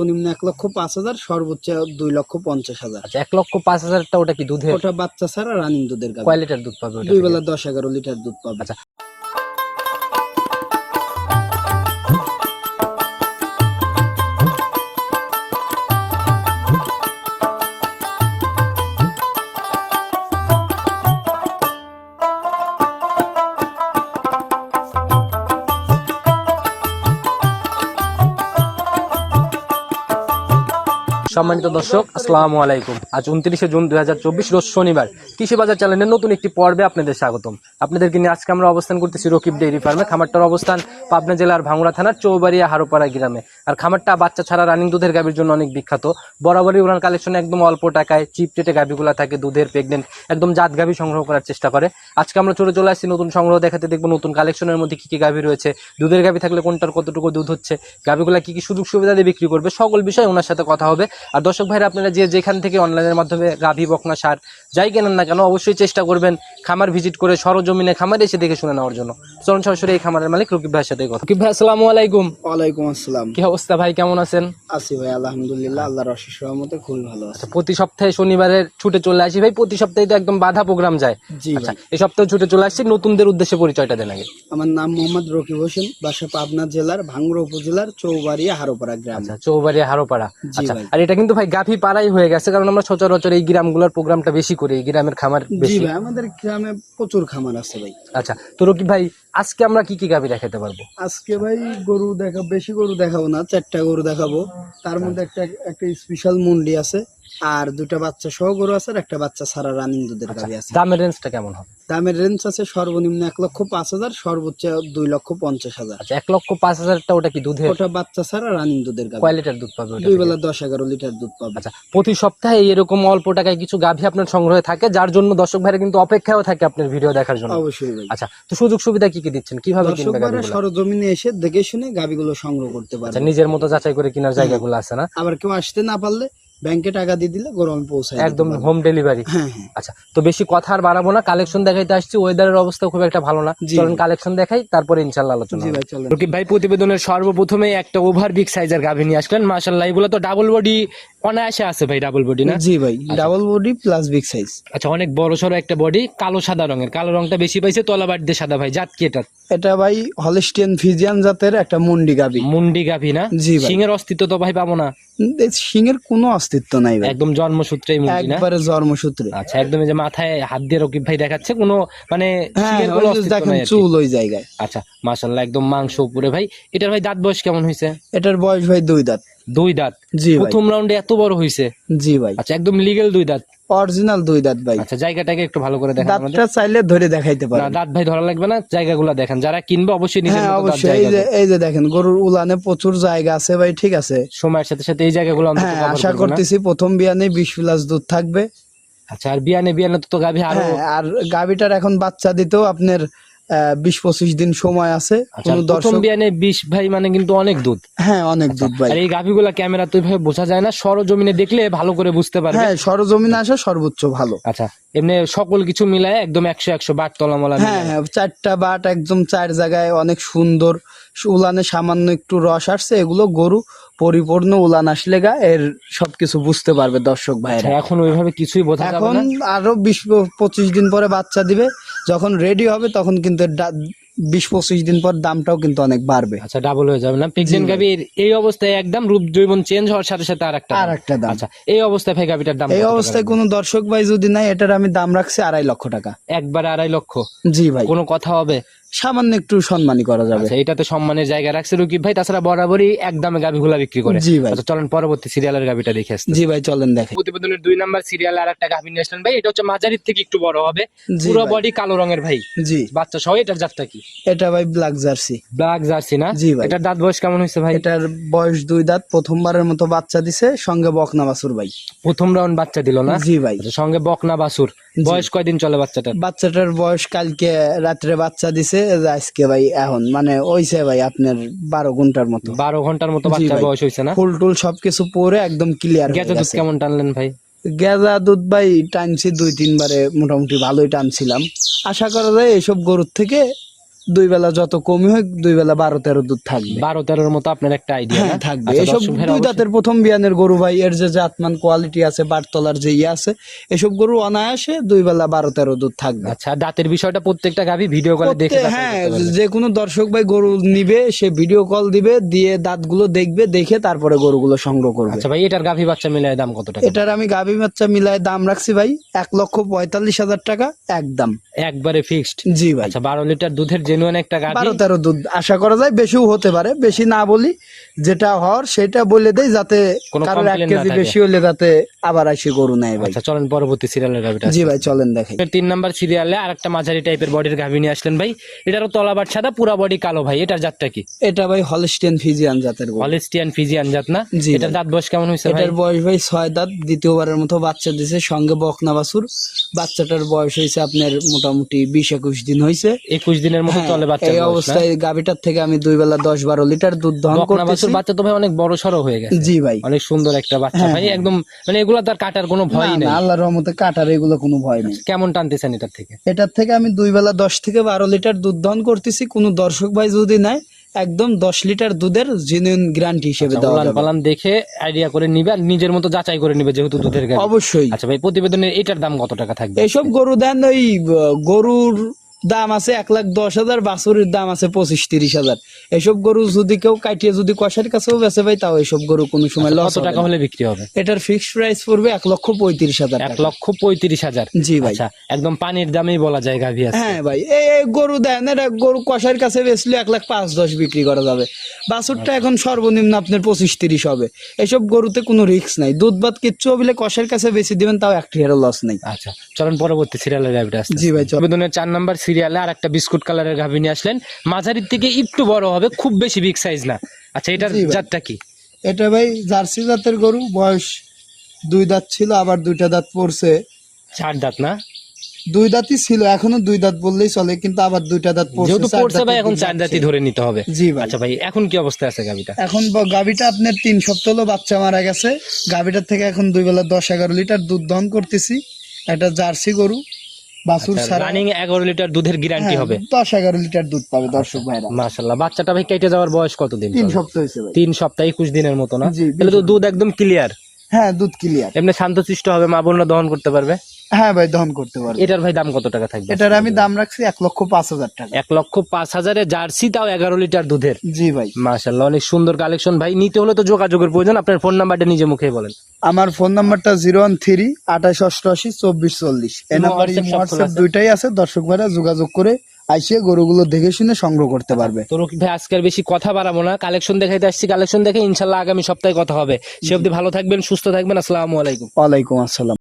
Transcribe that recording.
সর্বনিম্ন এক লক্ষ পাঁচ হাজার সর্বোচ্চ দুই লক্ষ পঞ্চাশ হাজার। আচ্ছা এক লক্ষ পাঁচ হাজারটা ওটা কি দুধের? ওটা বাচ্চা ছাড়া রানিং দুধের গাভী। কয় লিটার দুধ পাবে দুই বেলা দশ এগারো লিটার দুধ পাবে। আচ্ছা। সম্মানিত দর্শক, আসসালামু আলাইকুম। আজ উনত্রিশে জুন দুই হাজার চব্বিশ, রোজ শনিবার। কৃষি বাজার চ্যানেলের নতুন একটি পর্বে আপনাদের স্বাগতম। আপনাদেরকে নিয়ে আজকে আমরা অবস্থান করতেছি রকিব ডেইরি ফার্মে। খামারটার অবস্থান পাবনা জেলার ভাঙ্গুড়া থানার চৌবাড়িয়া হারোপাড়া গ্রামে। আর খামারটা বাচ্চা ছাড়া রানিং দুধের গাভীর জন্য অনেক বিখ্যাত। বরাবরই ওনার কালেকশনে একদম অল্প টাকায় চিপ রেটে গাভীগুলো থাকে, দুধের প্রেগনেন্ট একদম জাত গাভী সংগ্রহ করার চেষ্টা করে। আজকে আমরা চলে চলে আসছি নতুন সংগ্রহ দেখাতে, দেখব নতুন কালেকশনের মধ্যে কি কি গাভী রয়েছে, দুধের গাভী থাকলে কোনটার কতটুকু দুধ হচ্ছে, গাভীগুলা কি কি সুযোগ সুবিধা দিয়ে বিক্রি করবে, সকল বিষয়ে ওনার সাথে কথা হবে। আর দর্শক ভাইরা আপনারা যে যেখান থেকে অনলাইনের মাধ্যমে গাভী বকনা সার যাই কেনেন না কেন অবশ্যই চেষ্টা করবেন খামার ভিজিট করে সরজমিনে খামারে এসে দেখে শুনে নেওয়ার জন্য। চলুন সরাসরি এই খামারের মালিক রকিব ভাইয়ের সাথে কথা রকিব ভাই আসসালামু আলাইকুম। ওয়ালাইকুম আসসালাম। কি অবস্থা ভাই কেমন আছেন? আছি ভাই আলহামদুলিল্লাহ আল্লাহর অশেষ রহমতে খুবই ভালো আছে। আচ্ছা প্রতি সপ্তাহে শনিবারের ছুটে চলে আসি ভাই প্রতি সপ্তাহে তো একদম বাধা প্রোগ্রাম যায়। জি আচ্ছা এই সপ্তাহে ছুটে চলে আসছি নতুনদের উদ্দেশ্যে পরিচয়টা দেন আগে। আমার নাম মোহাম্মদ রকিব হোসেন বাসা পাবনা জেলার ভাঙ্গুড়া উপজেলার চৌবাড়িয়া হারোপাড়া গ্রাম। আচ্ছা চৌবাড়ি হারোপাড়া। আচ্ছা আর এটা কিন্তু ভাই গাফি পাড়াই হয়ে গেছে কারণ আমরা সচরাচর এই গ্রামগুলোর প্রোগ্রামটা বেশি করি এই গ্রামের খামার বেশি। আমাদের গ্রামে প্রচুর খামার আছে ভাই। আচ্ছা তো কি ভাই আজকে আমরা কি কি গাভী দেখাতে পারব? আজকে ভাই গরু দেখা বেশি গরু দেখাবো না চারটা গরু দেখাবো। তার মধ্যে একটা একটা স্পেশাল মুন্ডি আছে আর দুটা বাচ্চা সহ গরু আছে আর একটা বাচ্চা সারা রানিং দুধের গাভী আছে। দামের রেঞ্জটা কেমন হবে? দামের রেঞ্জ আছে সর্বনিম্ন এক লক্ষ পাঁচ হাজার সর্বোচ্চ দুই লক্ষ পঞ্চাশ হাজার। আচ্ছা এক লক্ষ পাঁচ হাজারটা ওটা কি দুধের? ওটা বাচ্চা ছাড়া রানিং দুধের গাভী। কয় লিটার দুধ পাবে ওটা দুই? বেলা দশ এগারো লিটার দুধ পাবে। আচ্ছা প্রতি সপ্তাহে এরকম অল্প টাকায় কিছু গাভী আপনার সংগ্রহে থাকে যার জন্য দর্শক ভাইরা কিন্তু অপেক্ষাও থাকে আপনার ভিডিও দেখার জন্য। অবশ্যই আচ্ছা তো সুযোগ সুবিধা কি কি দিচ্ছেন? কীভাবে কিনবে সরজমিনে এসে দেখে শুনে গাভীগুলো সংগ্রহ করতে আচ্ছা নিজের মতো যাচাই করে কেনার জায়গাগুলো আছে না? আবার কেউ আসতে না পারলে ব্যাংকে টাকা দিয়ে দিলে গরু আমি পৌঁছাই একদম হোম ডেলিভারি হ্যাঁ হ্যাঁ। আচ্ছা তো বেশি কথা আর বাড়াবো না কালেকশন দেখাইতে আসছি ওয়েদারের অবস্থা খুব একটা ভালো না। চলুন কালেকশন দেখাই তারপরে ইনশাল্লাহ আলোচনা জি ভাই চলেন। রকিব ভাই প্রতিবেদনের সর্বপ্রথমে একটা ওভার বিগ সাইজের গাভী নিয়ে আসলেন। মাশাল্লাহ এগুলো তো ডাবল বডি অনায়াসে আছে ভাই ডাবল বডি না? জি ভাই double body plus big size আচ্ছা অনেক বড় সড়ো একটা বডি কালো সাদা রঙের। কালো রংটা বেশি পাইছে তলাবার দিয়ে সাদা ভাই জাত কি এটা এটা ভাই হলিস্টিয়ান ফিজিয়ান জাতের একটা মুন্ডি গাভী। মুন্ডি গাভী না? জি ভাই। সিংহের অস্তিত্ব তো ভাই পাবো না। সিংহের কোনো অস্তিত্ব নাই ভাই। একদম জন্মসূত্রেই মুন্ডি না? একবারে জন্মসূত্রে। আচ্ছা একদম যে মাথায় হাত দিয়ে রকিব ভাই দেখাচ্ছে কোনো মানে হ্যাঁ সিংহের কোনো অস্তিত্ব নাই চুল ওই জায়গায়। আচ্ছা মাশাল্লাহ একদম মাংস উপরে ভাই। এটার ভাই দাঁত বয়স কেমন হয়েছে এটার বয়স ভাই দুই দাঁত। দুই দাঁত। জি প্রথম রাউন্ডে এত বড় হয়েছে জি ভাই। আচ্ছা একদম লিগেল দুই দাঁত। অরিজিনাল দুই দাঁত ভাই। আচ্ছা জায়গাটাকে একটু ভালো করে দেখেন দাঁতটা চাইলে ধরে দেখাইতে পারেন। না দাঁত ভাই ধরা লাগবে না জায়গাগুলো দেখেন। যারা কিনবে অবশ্যই নিজের হ্যাঁ মতো দাঁত অবশ্যই। এই যে এই যে দেখেন গরুর উলানে প্রচুর জায়গা আছে ভাই ঠিক আছে? সময়ের সাথে সাথে এই জায়গাগুলো অন্তত হ্যাঁ আশা করতেছি প্রথম বিয়ানে বিশ প্লাস দুধ থাকবে। আচ্ছা আর বিয়ানে বিয়ানে তো তো গাভী আরও হ্যাঁ আর গাভিটার এখন বাচ্চা দিতেও আপনার বিশ পঁচিশ দিন সময় আছে। আচ্ছা কোন দর্শক বিয়ানে বিশ ভাই মানে কিন্তু অনেক দুধ। হ্যাঁ অনেক দুধ ভাই। আর এই গাভীগুলা ক্যামেরা তো এইভাবে বোঝা যায় না সরজমিনে দেখলে ভালো করে বুঝতে পারবে। হ্যাঁ সরজমিনে আসা সর্বোচ্চ ভালো। আচ্ছা এমনি সকল কিছু মিলায় একদম একশো একশো বাট তলা মলা হ্যাঁ হ্যাঁ চারটা বাট একদম চার জায়গায় অনেক সুন্দর উলানে সামান্য একটু রস আসছে এগুলো গরু পরিপূর্ণ উলান আসলে গা এর সবকিছু বুঝতে পারবে দর্শক ভাইরা। আচ্ছা, এখন ওইভাবে কিছুই বোঝা যাবে এখন না। আরও বিশ পঁচিশ দিন পরে বাচ্চা দিবে যখন রেডি হবে তখন কিন্তু বিশ পঁচিশ দিন পর দামটাও কিন্তু অনেক বাড়বে। আচ্ছা ডাবল হয়ে যাবে না? প্রেগনেন্ট জি। গাভীর এই অবস্থায় একদম রূপ জৈবন চেঞ্জ হওয়ার সাথে সাথে আর একটা আর একটা দাম। আচ্ছা এই অবস্থায় ভাই গাভীটার দাম এই কত অবস্থায়? কোনো দর্শক ভাই যদি নাই এটার আমি দাম রাখছি আড়াই লক্ষ টাকা। একবারে আড়াই লক্ষ? জি ভাই। কোনো কথা হবে? সামান্য একটু সম্মানী করা যাবে। আচ্ছা এটাতে সম্মানের জায়গা রাখছে রুকিব ভাই তাছাড়া বরাবরই এক দামে গাভীগুলা বিক্রি করে। জি ভাই। আচ্ছা চলেন পরবর্তী সিরিয়ালের গাভীটা দেখে আসতে জি ভাই চলেন দেখে প্রতিবেদনের দুই নাম্বার সিরিয়াল আর একটা গাভী নিয়ে আসলেন ভাই এটা হচ্ছে মাঝারির থেকে একটু বড় হবে। পুরো বডি কালো রঙের ভাই। জি। বাচ্চা সহ এটার জাতটা কি? এটা ভাই ব্ল্যাক জার্সি ব্ল্যাক জার্সি না? জি ভাই। এটার দাঁত বয়স কেমন হয়েছে ভাই? এটার বয়স দুই দাঁত প্রথমবারের মতো বাচ্চা দিছে সঙ্গে বকনা বাছুর ভাই। প্রথম রাউন্ড বাচ্চা দিল না? জি ভাই। আচ্ছা, সঙ্গে বকনা বাসুর বয়স কয়দিন চলে বাচ্চাটার? বাচ্চাটার বয়স কালকে রাত্রে বাচ্চা দিছে যে আজকে ভাই এখন মানে ওইছে ভাই আপনার বারো ঘণ্টার মতো। বারো ঘণ্টার মতো বাচ্চা বয়স হয়েছে না? ফুল টুল সবকিছু পরে একদম ক্লিয়ার গেছে দুধ কেমন টানলেন ভাই? গেজা দুধ ভাই টানছি দুই তিনবারে মোটামুটি ভালোই টানছিলাম। আশা করা যায় এইসব গরুর থেকে দুই বেলা যত কমই হোক দুই বেলা বারো তেরো দুধ থাকবে। বারো তেরোর মতো আপনার একটা আইডিয়া হ্যাঁ থাকবে। আচ্ছা, এসব দুই দাঁতের প্রথম বিয়ানের গরু ভাই এর যে জাতমান কোয়ালিটি আছে বাটতলার যে ইয়ে আছে এসব গরু অনায়াসে দুই বেলা বারো তেরো দুধ থাকবে। আচ্ছা দাঁতের বিষয়টা প্রত্যেকটা গাভি ভিডিও কলে দেখে হ্যাঁ যে কোনো দর্শক ভাই গরু নিবে সে ভিডিও কল দিবে দিয়ে দাঁতগুলো দেখবে দেখে তারপরে গরুগুলো সংগ্রহ করবে। আচ্ছা ভাই এটার গাভি বাচ্চা মিলায় দাম কত টাকা? এটার আমি গাভী বাচ্চা মিলায় দাম রাখছি ভাই এক লক্ষ পঁয়তাল্লিশ হাজার টাকা একদম। একবারে ফিক্সড জি ভাই। আচ্ছা বারো লিটার দুধের জেনুয়ান একটা গাভি। বারো তেরো দুধ আশা করা যায় বেশিও হতে পারে বেশি না বলি যেটা হওয়ার সেটা বলে দেই যাতে কারোর এক কেজি। বেশি হলে যাতে আবার আসে গরু নেয় ভাই। আচ্ছা চলেন পরবর্তী সিরিয়ালের গাভিটা জি ভাই চলেন দেখাই তিন নাম্বার সিরিয়ালে আর একটা মাঝারি টাইপের বডির গাভি নিয়ে আসলেন ভাই। এটারও তলাবার সাদা পুরা বডি কালো ভাই। এটার জাতটা কি? এটা ভাই হলস্টেন ফিজিয়ান জাতের গরু। হলিস্টিয়ান ফিজিয়ান জাত না? জি এটার দাঁত বয়স কেমন হয়েছে ভাই? এটার বয়স ভাই ছয় দাঁত দ্বিতীয়বারের মতো বাচ্চা দিছে সঙ্গে বকনা বাছুর। বাচ্চাটার বয়স হয়েছে আপনার মোটামুটি বিশ একুশ দিন হয়েছে একুশ দিনের মতো চলে বাচ্চা হ্যাঁ, এই অবস্থায় গাভিটার থেকে আমি দুই বেলা দশ বারো লিটার দুধ দহন করতেছি। বাচ্চা তো ভাই অনেক বড় সড়ো হয়ে গেছে। জি ভাই। অনেক সুন্দর একটা বাচ্চা। ভাই একদম মানে এগুলা তার কাটার কোনো না, ভয়ই নেই। আল্লাহর রহমতে কাটার এগুলো কোনো ভয় নেই। কেমন টানতেছেন এটার থেকে? এটার থেকে আমি দুই বেলা দশ থেকে বারো লিটার দুধ দহন করতেছি। কোনো দর্শক ভাই যদি নেয় একদম দশ লিটার দুধের জেনুইন গ্যারান্টি হিসেবে দেওয়া উলান পালান দেখে আইডিয়া করে নিবে আর নিজের মতো যাচাই করে নিবে যেহেতু দুধের অবশ্যই। আচ্ছা ভাই প্রতিবেদনের এটার দাম কত টাকা থাকবে? এইসব গরু দেন ওই গরুর দাম আছে এক লাখ দশ হাজার বাছুরের দাম আছে পঁচিশ তিরিশ হাজার। এসব গরু যদি কেউ কাটিয়ে যদি কষার কাছেও বেচে ভাই তাও এসব গরু কোনো সময় লস টাকা হলে বিক্রি হবে? এটার ফিক্সড প্রাইস পড়বে এক লক্ষ পঁয়ত্রিশ হাজার এক লক্ষ পঁয়ত্রিশ হাজার? জি ভাই। আচ্ছা একদম পানির দামেই বলা যায় গাভি আছে। হ্যাঁ ভাই এই গরু দেন এটা গরু কষার কাছে বেচলে এক লাখ পাঁচ দশ বিক্রি করা যাবে। বাছুরটা এখন সর্বনিম্ন আপনার পঁচিশ তিরিশ হবে। এসব গরুতে কোনো রিস্ক নাই। দুধ ভাত কিচ্ছু হবিলে কষার কাছে বেশি দিবেন তাও এক টিয়ারও লস নেই। আচ্ছা চলেন পরবর্তী সিরিয়ালের গাভিটা জি ভাই চল প্রতিবেদনের চার নাম্বার সিরিয়ালে আর একটা বিস্কুট কালারের গাভি নিয়ে আসলেন। মাঝারির থেকে একটু বড় হবে খুব বেশি বিগ সাইজ না। আচ্ছা এটার জাতটা কি? এটা ভাই জার্সি জাতের গরু বয়স দুই দাঁত ছিল আবার দুইটা দাঁত পড়ছে। চার দাঁত না? দুই দাঁতই ছিল এখনও দুই দাঁত বললেই চলে কিন্তু আবার দুইটা দাঁত পড়ছে যেহেতু পড়ছে ভাই এখন চার। দাঁতই ধরে নিতে হবে। জি আচ্ছা ভাই এখন কি অবস্থায় আছে গাভিটা? এখন গাভীটা আপনার তিন সপ্তাহ হলো বাচ্চা মারা গেছে। গাভীটার থেকে এখন দুই বেলা দশ এগারো লিটার দুধ দহন করতেছি। একটা জার্সি গরু বাছুর ছাড়া রানিং এগারো লিটার দুধের গ্যারান্টি হবে। দশ এগারো লিটার দুধ পাবে দর্শক ভাইরা। মাশাল্লাহ বাচ্চাটা ভাই কেটে যাওয়ার বয়স কতদিন? তিন? সপ্তাহ হয়েছে ভাই তিন সপ্তাহ একুশ দিনের মতো না? তাহলে তো দুধ একদম ক্লিয়ার হ্যাঁ দুধ ক্লিয়ার এমনি শান্তশিষ্ট হবে মা বোনরা দহন করতে পারবে। হ্যাঁ ভাই দহন করতে পারবে। এটার ভাই দাম কত টাকা থাকবে? এটার আমি দাম রাখছি এক লক্ষ পাঁচ হাজার টাকা। এক লক্ষ পাঁচ হাজারে জার্সি তাও এগারো লিটার দুধের। জি ভাই। মাশাল্লাহ অনেক সুন্দর কালেকশন ভাই নিতে হলে তো যোগাযোগের প্রয়োজন। আপনার ফোন নাম্বারটা নিজে মুখে বলেন। আমার ফোন নাম্বারটা জিরো ওয়ান থ্রি আঠাশ অষ্টআশি চব্বিশ চল্লিশ। এই নাম্বার হোয়াটসঅ্যাপ? দুইটাই আছে। দর্শক ভাইরা যোগাযোগ করে আইসে গরুগুলো দেখে শুনে সংগ্রহ করতে পারবে। তো রকিব ভাই আজকে আর বেশি কথা বাড়াবো না? কালেকশন দেখাইতে আসছি কালেকশন দেখে ইনশাল্লাহ আগামী সপ্তাহে কথা হবে। সে অব্দি ভালো থাকবেন সুস্থ থাকবেন আসসালামু আলাইকুম। ওয়ালাইকুম আসসালাম।